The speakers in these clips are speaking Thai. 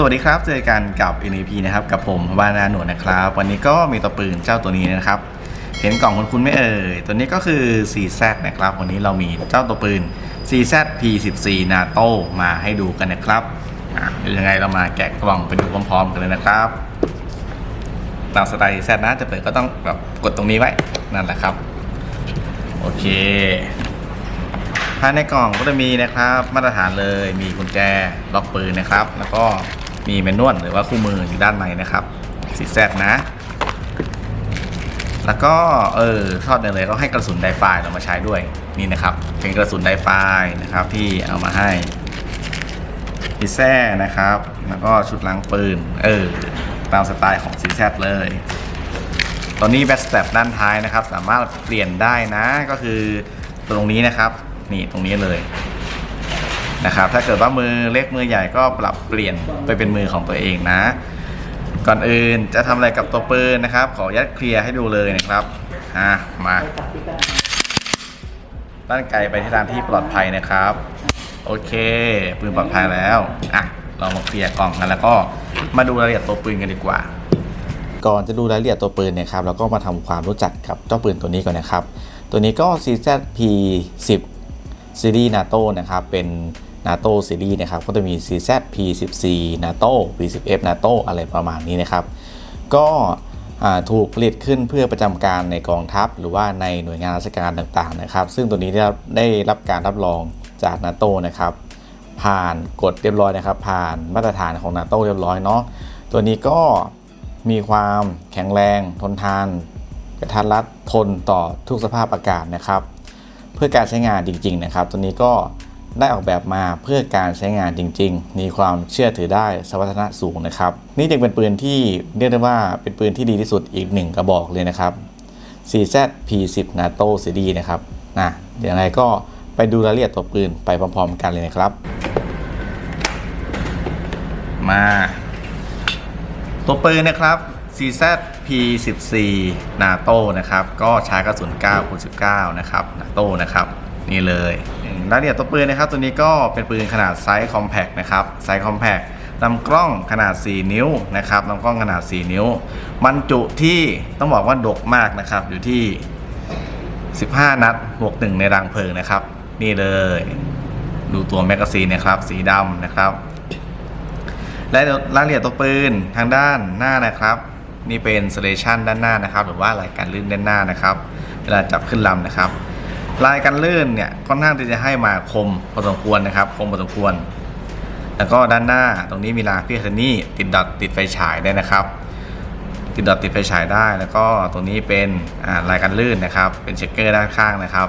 สวัสดีครับ เจอกันกับ NAP นะครับ กับผมวานาหนวดนะครับ วันนี้ก็มีตัวปืนเจ้าตัวนี้นะครับ เห็นกล่องคุณคุณไม่เอ่ย ตัวนี้ก็คือ 4Z นะครับ วันนี้เรามีเจ้าตัวปืน 4Z P14 NATO มาให้ดูกันนะครับยังไงเรามาแกะกล่องไปดูพร้อมๆกันเลยนะครับตามสไตล์ Z นะจะเปิดก็ต้องแบบกดตรงนี้ไว้นั่นแหละครับ โอเคภายในกล่องก็จะมีนะครับ มาตรฐานเลยมีกุญแจล็อกปืนนะครับ แล้วก็ มีแมนนวลหรือว่าคู่มืออยู่ด้านในนะครับสีแซดนะ แล้วก็เออทอดเลยก็ให้กระสุนไดไฟเรามาใช้ด้วยนี่นะครับ เป็นกระสุนไดไฟนะครับที่เอามาให้พิแซ่นะครับ แล้วก็ชุดล้างปืน เออตามสไตล์ของซีแซดเลยตอนนี้แบ็กสเตปด้านท้ายนะครับ สามารถเปลี่ยนได้นะก็คือตรงนี้นะครับ นี่ตรงนี้เลย นะครับ ถ้าเกิดว่ามือเล็กมือใหญ่ก็ปรับเปลี่ยนไปเป็นมือของตัวเองนะ ก่อนอื่นจะทำอะไรกับตัวปืนนะครับ ขออนุญาตเคลียร์ให้ดูเลยนะครับอะมาด้านไกลไปที่ทางที่ปลอดภัยนะครับ โอเค ปืนปลอดภัยแล้วอะเรามาเคลียร์กล่องกันแล้วก็มาดูรายละเอียดตัวปืนกันดีกว่าก่อนจะดูรายละเอียดตัวปืนเนะครับเราก็มาทำความรู้จักกับเจ้าปืนตัวนี้ก่อนนะครับ ตัวนี้ก็ CZP10 ซีรีส์ NATO นะครับเป็น NATO ซีรีส์นะครับก็จะมี CZP14 NATO P10F NATO อะไรประมาณนี้นะครับ ก็ถูกผลิตขึ้นเพื่อประจำการในกองทัพ หรือว่าในหน่วยงานราชการต่างๆนะครับ ซึ่งตัวนี้ได้รับได้รับการรับรองจาก NATO นะครับ ผ่านกฎเรียบร้อยนะครับ ผ่านมาตรฐานของ NATO เรียบร้อยเนาะตัวนี้ก็มีความแข็งแรงทนทาน กระทัดรัดทนต่อทุกสภาพอากาศนะครับ เพื่อการใช้งานจริง ๆ นะครับ ตัวนี้ก็ ได้ออกแบบมาเพื่อการใช้งานจริง ๆ มีความเชื่อถือได้สมรรถนะสูงนะครับ นี่จึงเป็นปืนที่เรียกได้ว่าเป็นปืนที่ดีที่สุดอีกหนึ่งกระบอกเลยนะครับ 4Z P10 NATO Series นะครับนะเดี๋ยวยังไงก็ไปดูรายละเอียดตัวปืนไปพร้อมๆกันเลยนะครับ มา ตัวปืนนะครับ CZ P14 NATO นะครับ ก็ใช้กระสุน9คูณ19 นะครับ NATO นะครับ นี่เลย รายละเอียดตัวปืนนะครับ ตัวนี้ก็เป็นปืนขนาดไซส์คอมแพคนะครับไซส์คอมแพคลำกล้องขนาด 4 นิ้วนะครับลำกล้องขนาด 4 นิ้วบรรจุที่ต้องบอกว่าดกมากนะครับ อยู่ที่ 15 นัดบวก1ในรังเพลิงนะครับ นี่เลย ดูตัวแมกกาซีนนะครับ สีดำนะครับและรายละเอียดตัวปืนทางด้านหน้านะครับ นี่เป็นสเลชันด้านหน้านะครับ หรือว่ารายการลื่นด้านหน้านะครับ เวลาจับขึ้นลำนะครับ รายการลื่นเนี่ยค่อนข้างที่จะให้มาคมพอสมควรนะครับ คมพอสมควร แล้วก็ด้านหน้าตรงนี้มีราพี่เทนนี่ติดดอทติดไฟฉายได้นะครับ ติดดอทติดไฟฉายได้ แล้วก็ตรงนี้เป็นอ่ายการลื่นนะครับ เป็นเช็คเกอร์ด้านข้างนะครับ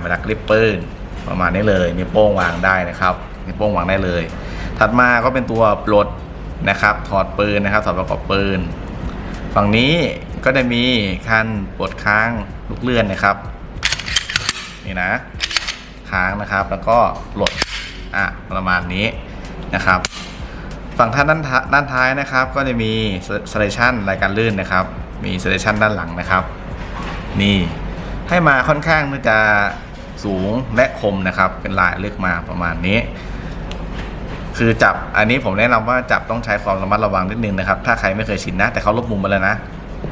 เวลากริปปืนประมาณนี้เลยมีโป้งวางได้นะครับมีโป้งวางได้เลย ถัดมาก็เป็นตัวปลดนะครับถอดปืนนะครับถอดประกอบปืน ฝั่งนี้ก็จะมีคันปลดค้างลูกเลื่อนนะครับ นี่นะ ค้างนะครับ แล้วก็ปลดอะประมาณนี้นะครับ ฝั่งท่านด้านท้าด้านท้ายนะครับ ก็จะมีสเลชันรายการลื่นนะครับ มีสเลชันด้านหลังนะครับ นี่ให้มาค่อนข้างที่จะสูงและคมนะครับ เป็นลายเลือกมาประมาณนี้ คือจับอันนี้ผมแนะนำว่าจับต้องใช้ความระมัดระวังนิดนึงนะครับ ถ้าใครไม่เคยชินนะ แต่เขาลบมุมมาแล้วนะ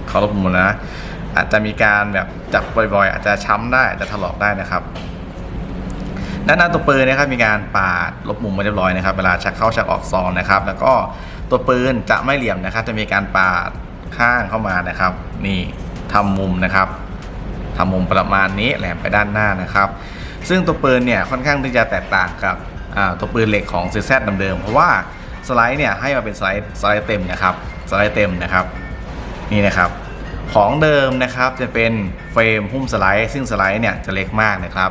เขาลบมุมมาแล้วนะ อาจจะมีการแบบจับบ่อยๆ อาจจะช้ำได้อาจจะถลอกได้นะครับด้านหน้าตัวปืนนะครับมีการปาดลบมุมมาเรียบร้อยนะครับเวลาชักเข้าชักออกซองนะครับ แล้วก็ตัวปืนจะไม่เหลี่ยมนะครับ จะมีการปาดข้างเข้ามานะครับ นี่ทำมุมนะครับทำมุมประมาณนี้แหลมไปด้านหน้านะครับ ซึ่งตัวปืนเนี่ยค่อนข้างที่จะแตกต่างกับตัวปืนเหล็กของ CZ เดิมๆเพราะว่าสไลด์เนี่ยให้มาเป็นสไลด์สไลด์เต็มนะครับสไลด์เต็มนะครับ นี่นะครับ ของเดิมนะครับจะเป็นเฟรมหุ้มสไลด์ ซึ่งสไลด์เนี่ยจะเล็กมากนะครับ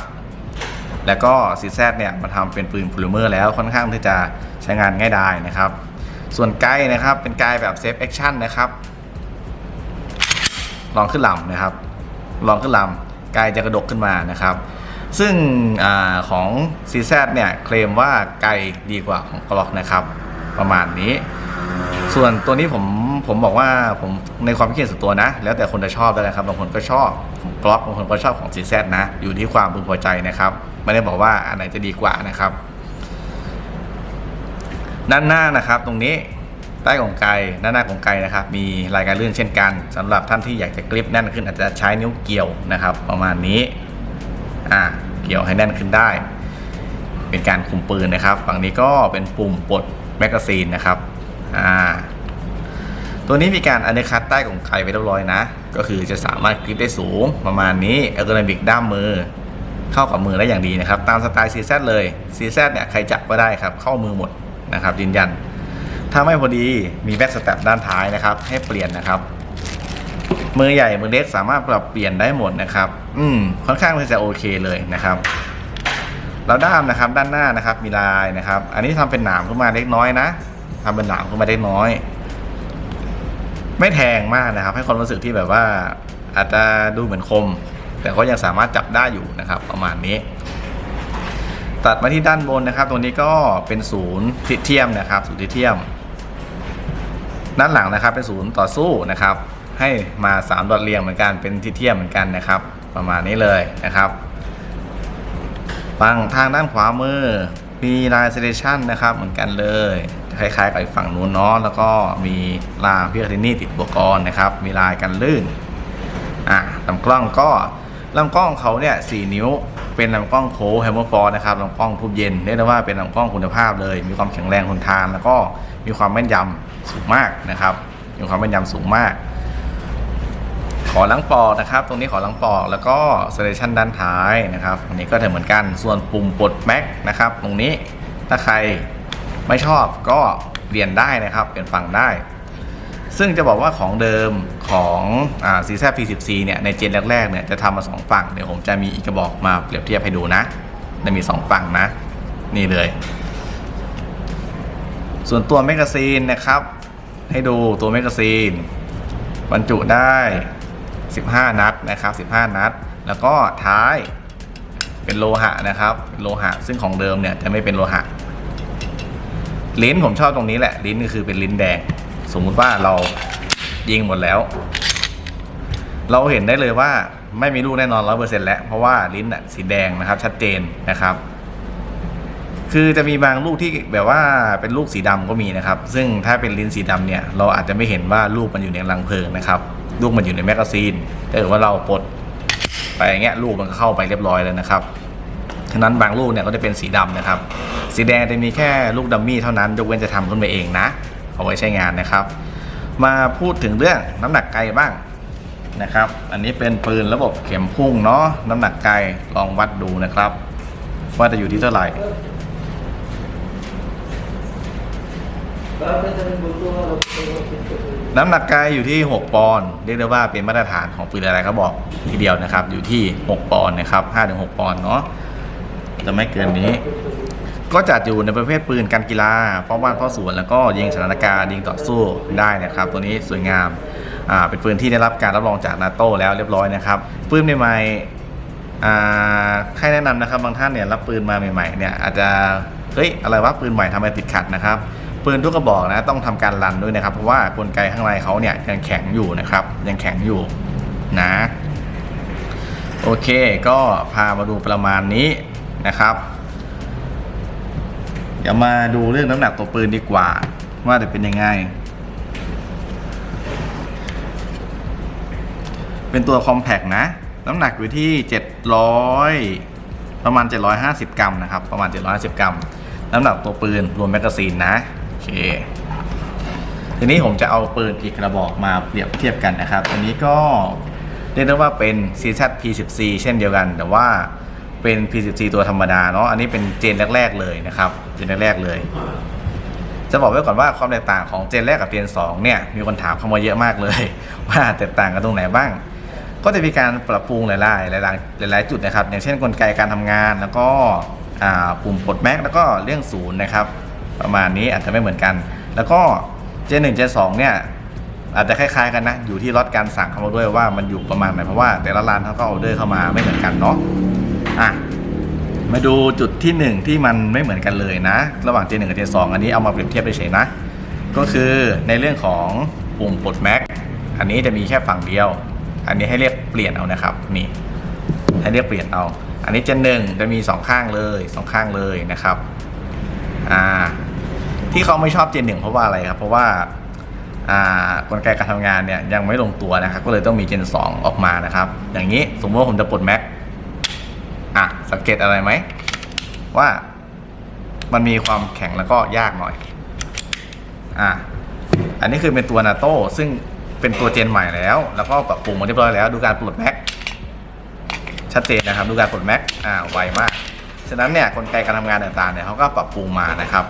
แล้วก็ CZ เนี่ยมาทำเป็นปืนพลูเมอร์แล้วค่อนข้างที่จะใช้งานง่ายดายนะครับ ส่วนไกด์นะครับเป็นไกด์แบบเซฟแอคชั่นนะครับลองขึ้นลำนะครับ ลองขึ้นลำไกลจะกระดกขึ้นมานะครับ ซึ่งอของ CZ เนี่ยเคลมว่าไกลดีกว่าของกล็อกนะครับ ประมาณนี้ ส่วนตัวนี้ผม ผมบอกว่าผมในความคิดเห็นส่วนตัวนะ แล้วแต่คนจะชอบแล้วนะครับบางคนก็ชอบของกล็อกบางคนก็ชอบของ CZ นะ อยู่ที่ความพึงพอใจนะครับไม่ได้บอกว่าอันไหนจะดีกว่านะครับด้านหน้านะครับ ตรงนี้ใต้กองไกด้านหน้ากองไกนะครับ มีรายการเลื่อนเช่นกันสำหรับท่านที่อยากจะกริปแน่นขึ้นอาจจะใช้นิ้วเกี่ยวนะครับ ประมาณนี้อ่าเกี่ยวให้แน่นขึ้นได้ เป็นการคุมปืนนะครับ ฝั่งนี้ก็เป็นปุ่มปลดแมกกาซีนนะครับอ่า ตัวนี้มีการอันเดอร์คัตใต้กล่องไกไปเรียบร้อยนะ ก็คือจะสามารถกริปได้สูงประมาณนี้เออร์โกนมิกด้ามมือ เข้ากับมือได้อย่างดีนะครับ ตามสไตล์ CZ เลย CZ เนี่ยใครจับก็ได้ครับ เข้ามือหมดนะครับยืนยัน ถ้าไม่พอดีมีแบ็กสแตปด้านท้ายนะครับ ให้เปลี่ยนนะครับมือใหญ่มือเล็กสามารถปรับเปลี่ยนได้หมดนะครับ อืมค่อนข้างที่จะโอเคเลยนะครับแล้วด้ามนะครับด้านหน้านะครับมีลายนะครับ อันนี้ทำเป็นหนามขึ้นมาเล็กน้อยนะทำเป็นหนามขึ้นมาเล็กน้อย ไม่แทงมากนะครับ ให้ความรู้สึกที่แบบว่าอาจจะดูเหมือนคม แต่ก็ยังสามารถจับได้อยู่นะครับ ประมาณนี้ ตัดมาที่ด้านบนนะครับ ตรงนี้ก็เป็นศูนย์ทิเทียมนะครับศูนย์ทิเทียม ด้านหลังนะครับเป็นศูนย์ต่อสู้นะครับ ให้มา3ดอทเรียงเหมือนกันเป็นทิเทียมเหมือนกันนะครับ ประมาณนี้เลยนะครับฝั่งทางด้านขวามือมีลายเซเลชันนะครับเหมือนกันเลย คล้ายๆกับฝั่งนู้นเนาะแล้วก็มีลายพิคาตินี่ติดอุปกรณ์นะครับ มีลายกันลื่นอะลำกล้องก็ลำกล้องเขาเนี่ยสนิ้วเป็นลำกล้องโคแฮมเมอร์ฟอร์นะครับลำกล้องทุบเย็นเรียกได้ว่าเป็นลำกล้องคุณภาพเลย มีความแข็งแรงทนทาน แล้วก็มีความแม่นยำสูงมากนะครับ มีความแม่นยำสูงมาก ขอลังปอกนะครับ ตรงนี้ขอลังปอกแล้วก็เซเลชันด้านท้ายนะครับอันนี้ก็จะเหมือนกันส่วนปุ่มปลดแม็กนะครับ ตรงนี้ถ้าใคร ไม่ชอบก็เปลี่ยนได้นะครับเปลี่ยนฝั่งได้ ซึ่งจะบอกว่าของเดิมของอ่า CZ P14 เนี่ยในเจนแรกๆเนี่ยจะทำมาสองฝั่งเดี๋ยวผมจะมีอีกกระบอกมาเปรียบเทียบให้ดูนะจะมีสองฝั่งนะ นี่เลย ส่วนตัวแมกกาซีนนะครับ ให้ดูตัวแมกกาซีนบรรจุได้ 15 นัดนะครับ 15 นัด แล้วก็ท้ายเป็นโลหะนะครับ โลหะซึ่งของเดิมเนี่ยจะไม่เป็นโลหะ ลิ้นผมชอบตรงนี้แหละ ลิ้นก็คือเป็นลิ้นแดง สมมุติว่าเรายิงหมดแล้ว เราเห็นได้เลยว่าไม่มีลูกแน่นอนร้อยเปอร์เซ็นต์แล้วเพราะว่าลิ้นอะสีแดงนะครับ ชัดเจนนะครับ คือจะมีบางลูกที่แบบว่าเป็นลูกสีดำก็มีนะครับ ซึ่งถ้าเป็นลิ้นสีดำเนี่ย เราอาจจะไม่เห็นว่าลูกมันอยู่ในรังเพลิงนะครับลูกมันอยู่ในแมกกาซีนถ้าว่าเราปลดไปอย่างเงี้ยลูกมันก็เข้าไปเรียบร้อยแล้วนะครับ ฉะนั้นบางลูกเนี่ยก็จะเป็นสีดำนะครับ สีแดงจะมีแค่ลูกดัมมี่เท่านั้นยกเว้นจะทำขึ้นมาเองนะ เอาไว้ใช้งานนะครับ มาพูดถึงเรื่องน้ำหนักไกลบ้างนะครับ อันนี้เป็นปืนระบบเข็มพุ่งเนาะน้ำหนักไกลลองวัดดูนะครับ ว่าจะอยู่ที่เท่าไหร่น้ำหนักกายอยู่ที่ 6 ปอนด์เรียกได้ว่าเป็นมาตรฐานของปืนอะไรก็บอกทีเดียวนะครับ อยู่ที่ 6 ปอนด์นะครับ5-6 ปอนด์เนาะ จะไม่เกินนี้ ก็จัดอยู่ในประเภทปืนการกีฬาเฝ้าบ้านเฝ้าสวนแล้วก็ยิงสถานการณ์ยิงต่อสู้ได้นะครับ ตัวนี้สวยงามอ่าเป็นปืนที่ได้รับการรับรองจากนาโต้แล้วเรียบร้อยนะครับปืนใหม่ๆอ่าให้แนะนำนะครับบางท่านเนี่ยรับปืนมาใหม่ๆเนี่ยอาจจะเฮ้ยอะไรวะปืนใหม่ทำไมติดขัดนะครับปืนทุกกระบอกนะต้องทำการรันด้วยนะครับ เพราะว่ากลไกข้างในเขาเนี่ยยังแข็งอยู่นะครับ ยังแข็งอยู่นะ โอเค ก็พามาดูประมาณนี้ นะครับ เดี๋ยวมาดูเรื่องน้ำหนักตัวปืนดีกว่า ว่าจะเป็นยังไง เป็นตัวคอมแพกนะ น้ำหนักอยู่ที่ 700 ประมาณ 750 กรัมนะครับ ประมาณ 750 กรัม น้ำหนักตัวปืนรวมแมกกาซีนนะโอเคทีนี้ผมจะเอาปืนอีกกระบอกมาเปรียบเทียบกันนะครับ อันนี้ก็เรียกได้ว่าเป็น CZ P14 เช่นเดียวกัน แต่ว่า เป็น P14 ตัวธรรมดาเนาะอันนี้เป็นเจนแรก ๆ เลยนะครับเจนแรกๆเลย จะบอกไว้ก่อนว่าความแตกต่างของเจนแรกกับเจน2เนี่ยมีคนถามเข้ามาเยอะมากเลย ว่าแตกต่างกันตรงไหนบ้าง ก็จะมีการปรับปรุงหลายๆหลายๆหลายๆจุดนะครับ อย่างเช่นกลไกการทำงานแล้วก็ปุ่มปลดแม็กแล้วก็เรื่องศูนย์นะครับ ประมาณนี้อาจจะไม่เหมือนกัน แล้วก็เจนหนึ่งเจนสองเนี่ยอาจจะคล้ายๆกันนะ อยู่ที่ล็อตการสั่งเข้ามาด้วยว่ามันอยู่ประมาณไหนเพราะว่าแต่ละร้านเขาก็ออเดอร์เข้ามาไม่เหมือนกันเนาะ อะมาดูจุดที่หนึ่งที่มันไม่เหมือนกันเลยนะ ระหว่างเจนหนึ่งกับเจนสองอันนี้เอามาเปรียบเทียบเฉยๆนะ ก็คือในเรื่องของปุ่มปลดแม็กอันนี้จะมีแค่ฝั่งเดียว อันนี้ให้เรียกเปลี่ยนเอานะครับนี่ให้เรียกเปลี่ยนเอา อันนี้เจนหนึ่งจะมีสองข้างเลยสองข้างเลยนะครับอ่าที่เขาไม่ชอบเจนหนึ่งเพราะว่าอะไรครับ เพราะว่าอ่ากลไกการทำงานเนี่ยยังไม่ลงตัวนะครับ ก็เลยต้องมีเจน2ออกมานะครับ อย่างนี้สมมติว่าผมจะปลดแม็ก สังเกตอะไรไหม ว่ามันมีความแข็งแล้วก็ยากหน่อย อะ อันนี้คือเป็นตัวนาโต้ซึ่งเป็นตัวเจนใหม่แล้ว แล้วก็ปรับปรุงมาเรียบร้อยแล้ว ดูการปลดแม็ก ชัดเจนนะครับ ดูการปลดแม็ก อ่า ไวมาก ฉะนั้นเนี่ยกลไกการทำงานต่างๆเนี่ยเขาก็ปรับปรุงมานะครับ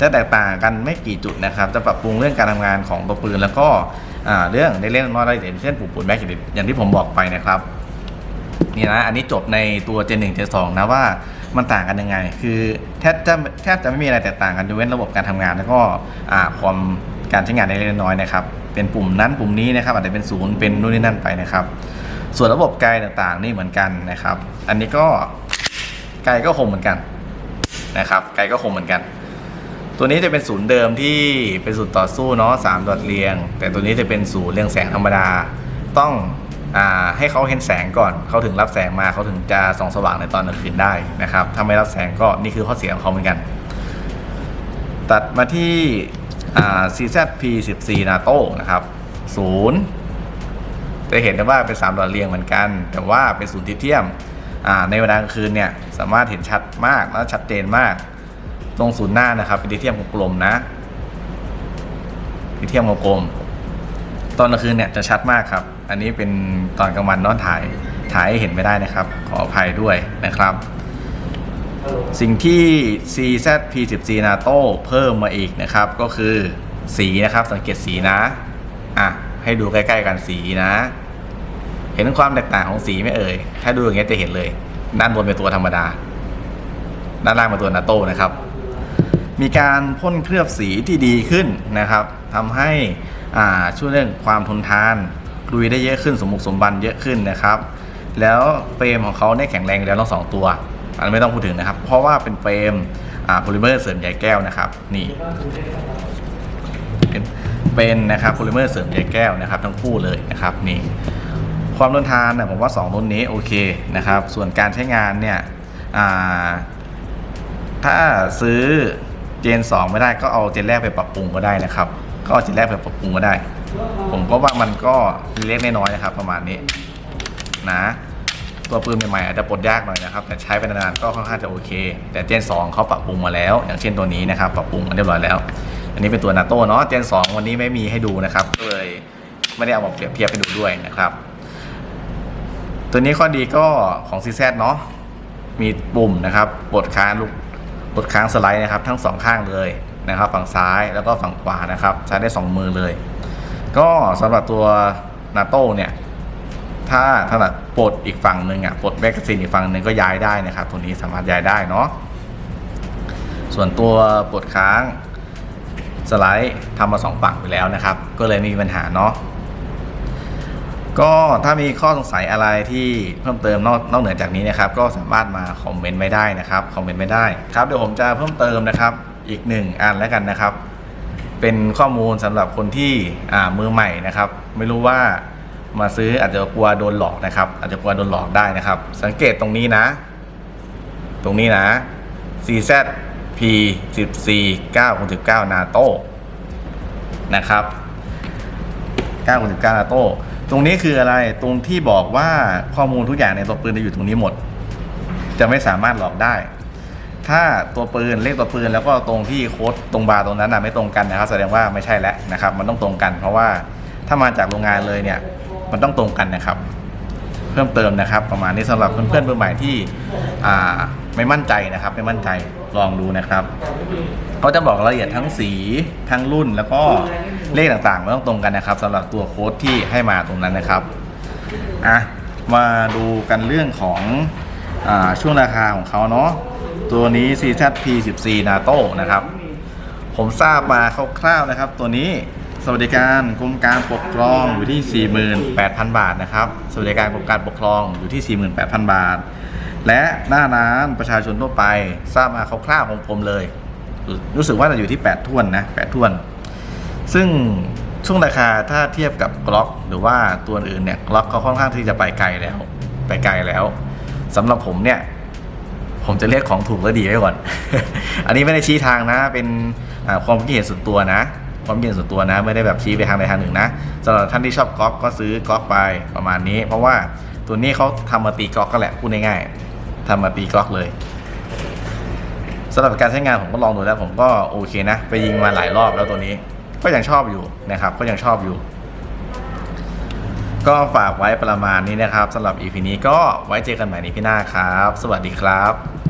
จะแตกต่างกันไม่กี่จุดนะครับ จะปรับปรุงเรื่องการทำงานของตัวปืน แล้วก็ อ่า เรื่องในเล่นน้อยๆอย่างเช่นปุ่มปลดแม็กอย่างที่ผมบอกไปนะครับ นี่นะ อันนี้จบในตัว Gen 1 Gen 2 นะว่ามันต่างกันยังไง คือแทบจะแทบจะไม่มีอะไรแตกต่างกันยกเว้นระบบการทำงาน แล้วก็ความการใช้งานในเล็กน้อยนะครับ เป็นปุ่มนั้นปุ่มนี้นะครับ อาจจะเป็นศูนย์เป็นนู่นนี่นั่นไปนะครับ ส่วนระบบไกลต่างๆ นี่เหมือนกันนะครับ อันนี้ก็ไกลก็คงเหมือนกันนะครับไกลก็คงเหมือนกัน ตัวนี้จะเป็นศูนย์เดิมที่เป็นศูนย์ต่อสู้เนาะสามดอทเรียง แต่ตัวนี้จะเป็นศูนย์เรียงแสงธรรมดา ต้อง ให้เขาเห็นแสงก่อนเขาถึงรับแสงมาเขาถึงจะส่องสว่างในตอนกลางคืนได้นะครับถ้าไม่รับแสงก็นี่คือข้อเสียของเขาเหมือนกัน ตัดมาที่ CZP14 NATO นะครับศูนย์จะเห็นได้ว่าเป็น3ดอทเรียงเหมือนกัน แต่ว่าเป็นศูนย์ทิเทียมในเวลากลางคืนเนี่ยสามารถเห็นชัดมากและชัดเจนมาก ตรงศูนย์หน้านะครับเป็นทิเทียมกลมๆนะทิเทียมกลมๆ ตอนกลางคืนเนี่ยจะชัดมากครับ อันนี้เป็นตอนกลางวันนอนถ่ายถ่ายให้เห็นไม่ได้นะครับ ขออภัยด้วยนะครับ สิ่งที่ CZP14 NATO เพิ่มมาอีกนะครับ ก็คือสีนะครับสังเกตสีนะอะให้ดูใกล้ ๆ กันสีนะ เห็นความแตกต่างของสีไหม่เอ่ย ถ้าดูอย่างเงี้ยจะเห็นเลย ด้านบนเป็นตัวธรรมดา ด้านล่างเป็นตัวนาโต้นะครับ มีการพ่นเคลือบสีที่ดีขึ้นนะครับทำให้ ช่วยเรื่องความทนทานลุยได้เยอะขึ้นสมบุกสมบันเยอะขึ้นนะครับ แล้วเฟรมของเขาได้แข็งแรงแล้วทั้งสองตัว อันไม่ต้องพูดถึงนะครับ เพราะว่าเป็นเฟรมอ่าโพลิเมอร์เสริมใยแก้วนะครับ นี่ เป็นนะครับโพลิเมอร์เสริมใยแก้วนะครับ ทั้งคู่เลยนะครับนี่ความทนทานนี่ยผมว่า2รุ่นนี้โอเคนะครับ ส่วนการใช้งานเนี่ยถ้าซื้อเจน 2 ไม่ได้ก็เอาเจนแรกไปปรับปรุงก็ได้นะครับ ก็เอาเจนแรกไปปรับปรุงก็ได้ ผมก็ว่ามันก็เล็กน้อยนะครับ ประมาณนี้นะตัวปืนใหม่ๆอาจจะปลดยากหน่อยนะครับ แต่ใช้ไปนานๆก็ค่อนข้างจะโอเค แต่เจน 2 เขาปรับปรุงมาแล้ว อย่างเช่นตัวนี้นะครับปรับปรุงมาเรียบร้อยแล้ว อันนี้เป็นตัวนาโต้เนาะเจน 2 วันนี้ไม่มีให้ดูนะครับก็เลยไม่ได้เอามาเปรียบเทียบให้ดูด้วยนะครับ ตัวนี้ข้อดีก็ของ CZ เนาะมีปุ่มนะครับปลดค้างลูกปลดค้างสไลด์นะครับ ทั้งสองข้างเลย นะครับ ฝั่งซ้ายแล้วก็ฝั่งขวานะครับ ใช้ได้ 2 มือเลย ก็สำหรับตัวนาโต้เนี่ยถ้าถนัดปลดอีกฝั่งหนึ่งอะปลดแมกกาซีนอีกฝั่งหนึ่งก็ย้ายได้นะครับ ตัวนี้สามารถย้ายได้เนาะส่วนตัวปลดค้างสไลด์ทำมาสองฝั่งไปแล้วนะครับ ก็เลยไม่มีปัญหาเนาะก็ถ้ามีข้อสงสัยอะไรที่เพิ่มเติมนอกนอกเหนือจากนี้นะครับ ก็สามารถมาคอมเมนต์ไว้ได้นะครับคอมเมนต์ไว้ได้ครับเดี๋ยวผมจะเพิ่มเติมนะครับ อีกหนึ่งอันแล้วกันนะครับ เป็นข้อมูลสำหรับคนที่มือใหม่นะครับ ไม่รู้ว่ามาซื้ออาจจะกลัวโดนหลอกนะครับ อาจจะกลัวโดนหลอกได้นะครับ สังเกตตรงนี้นะ ตรงนี้นะ CZ P 14 9 19 NATO นะครับ9 19 NATO ตรงนี้คืออะไรตรงที่บอกว่าข้อมูลทุกอย่างในตัวปืนจะอยู่ตรงนี้หมด จะไม่สามารถหลอกได้ ถ้าตัวปืนเลขตัวปืนแล้วก็ตรงที่โค้ดตรงบาร์ตรงนั้นนะไม่ตรงกันนะครับ แสดงว่าไม่ใช่แล้วนะครับ มันต้องตรงกัน เพราะว่าถ้ามาจากโรงงานเลยเนี่ยมันต้องตรงกันนะครับ เพิ่มเติมนะครับ ประมาณนี้สำหรับเพื่อนๆมือใหม่ที่อ่าไม่มั่นใจนะครับไม่มั่นใจลองดูนะครับเขาจะบอกรายละเอียดทั้งสีทั้งรุ่นแล้วก็เลขต่างๆมันต้องตรงกันนะครับสำหรับตัวโค้ดที่ให้มาตรงนั้นนะครับอะมาดูกันเรื่องของ ช่วงราคาของเขาเนาะตัวนี้ CZP14 NATO นะครับ ผมทราบมาคร่าวๆนะครับ ตัวนี้สวัสดิการกรมการปกครองอยู่ที่ 48,000 บาทนะครับ สวัสดิการกรมการปกครองอยู่ที่ 48,000 บาท และหน้าร้านประชาชนทั่วไปทราบมาคร่าวๆของผมเลย รู้สึกว่าจะอยู่ที่ 8ท่วนนะ8ท่วน ซึ่งช่วงราคาถ้าเทียบกับกล็อกหรือว่าตัวอื่นเนี่ยกล็อกเขาค่อนข้างที่จะไปไกลแล้ว ไปไกลแล้ว สำหรับผมเนี่ย ผมจะเรียกของถูกและดีไว้ก่อน อันนี้ไม่ได้ชี้ทางนะ เป็นความคิดเห็นส่วนตัวนะ ความคิดเห็นส่วนตัวนะ ไม่ได้แบบชี้ไปทางใดทางหนึ่งนะสำหรับท่านที่ชอบก๊อกก็ซื้อก๊อกไปประมาณนี้ เพราะว่าตัวนี้เขาทำมาตีก๊อกก็แหละพูดง่ายๆทำมาตีก๊อกเลยสำหรับการใช้งานผมก็ลองดูแล้วผมก็โอเคนะ ไปยิงมาหลายรอบแล้วตัวนี้ ก็ยังชอบอยู่นะครับ ก็ยังชอบอยู่ ก็ฝากไว้ประมาณนี้นะครับสำหรับ EP นี้ก็ไว้เจอกันใหม่ในพี่หน้าครับ สวัสดีครับ